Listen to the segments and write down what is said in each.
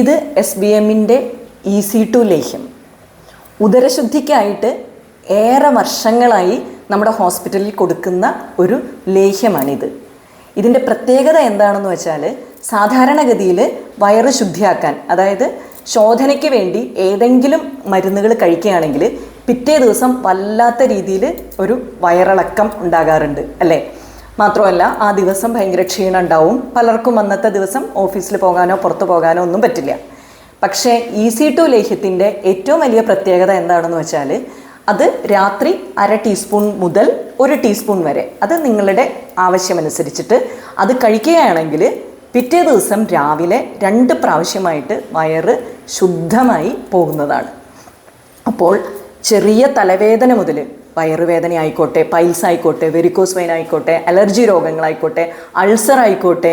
ഇത് S B എമ്മിന്റെ E C two ലേഹ്യം. ഉദരശുദ്ധിക്കായിട്ട് ഏറെ വർഷങ്ങളായി നമ്മുടെ ഹോസ്പിറ്റലിൽ കൊടുക്കുന്ന ഒരു ലേഹ്യമാണിത്. ഇതിന്റെ പ്രത്യേകത എന്താണെന്ന് വെച്ചാൽ സാധാരണഗതിയിൽ വയറ് ശുദ്ധിയാക്കാൻ അതായത് ശോധനയ്ക്ക് വേണ്ടി ഏതെങ്കിലും മരുന്നുകൾ കഴിക്കുകയാണെങ്കിൽ പിറ്റേ ദിവസം വല്ലാത്ത രീതിയിൽ ഒരു വയറിളക്കം ഉണ്ടാകാറുണ്ട് അല്ലേ? മാത്രമല്ല ആ ദിവസം ഭയങ്കര ക്ഷീണം ഉണ്ടാവും. പലർക്കും അന്നത്തെ ദിവസം ഓഫീസിൽ പോകാനോ പുറത്തു പോകാനോ ഒന്നും പറ്റില്ല. പക്ഷേ ഇ സി ടു ലേഹ്യത്തിന്റെ ഏറ്റവും വലിയ പ്രത്യേകത എന്താണെന്ന് വെച്ചാൽ അത് രാത്രി അര ടീസ്പൂൺ മുതൽ ഒരു ടീസ്പൂൺ വരെ അത് നിങ്ങളുടെ ആവശ്യമനുസരിച്ചിട്ട് അത് കഴിക്കുകയാണെങ്കിൽ പിറ്റേ ദിവസം രാവിലെ രണ്ട് പ്രാവശ്യമായിട്ട് വയറ് ശുദ്ധമായി പോകുന്നതാണ്. അപ്പോൾ ചെറിയ തലവേദന മുതൽ വയറുവേദന ആയിക്കോട്ടെ പൈൽസ് ആയിക്കോട്ടെ വെരിക്കോസ് വെയിൻ ആയിക്കോട്ടെ അലർജി രോഗങ്ങളായിക്കോട്ടെ അൾസർ ആയിക്കോട്ടെ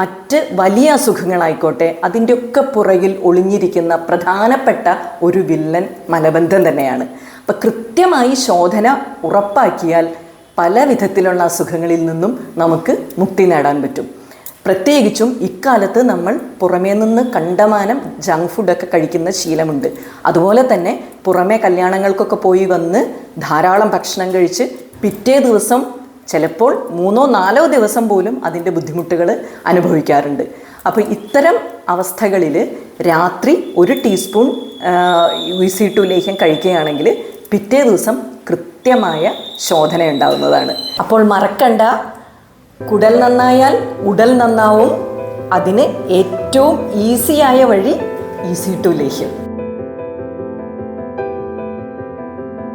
മറ്റ് വലിയ അസുഖങ്ങളായിക്കോട്ടെ അതിന്റെയൊക്കെ പുറകിൽ ഒളിഞ്ഞിരിക്കുന്ന പ്രധാനപ്പെട്ട ഒരു വില്ലൻ മലബന്ധം തന്നെയാണ്. അപ്പം കൃത്യമായി ശോധന ഉറപ്പാക്കിയാൽ പല വിധത്തിലുള്ള അസുഖങ്ങളിൽ നിന്നും നമുക്ക് മുക്തി നേടാൻ പറ്റും. പ്രത്യേകിച്ചും ഇക്കാലത്ത് നമ്മൾ പുറമേ നിന്ന് കണ്ടമാനം ജങ്ക് ഫുഡൊക്കെ കഴിക്കുന്ന ശീലമുണ്ട്. അതുപോലെ തന്നെ പുറമേ കല്യാണങ്ങൾക്കൊക്കെ പോയി വന്ന് ധാരാളം ഭക്ഷണം കഴിച്ച് പിറ്റേ ദിവസം ചിലപ്പോൾ മൂന്നോ നാലോ ദിവസം പോലും അതിന്റെ ബുദ്ധിമുട്ടുകൾ അനുഭവിക്കാറുണ്ട്. അപ്പോൾ ഇത്തരം അവസ്ഥകളിൽ രാത്രി ഒരു ടീസ്പൂൺ വിസി ടു ലേഹ്യം കഴിക്കുകയാണെങ്കിൽ പിറ്റേ ദിവസം കൃത്യമായ ശോധന ഉണ്ടാവുന്നതാണ്. അപ്പോൾ മറക്കണ്ട കുടൽ നന്നായാൽ ഉടൽ നന്നാവും. അതിന് ഏറ്റവും ഈസിയായ വഴി ഈസി ടു ലേഹ്യം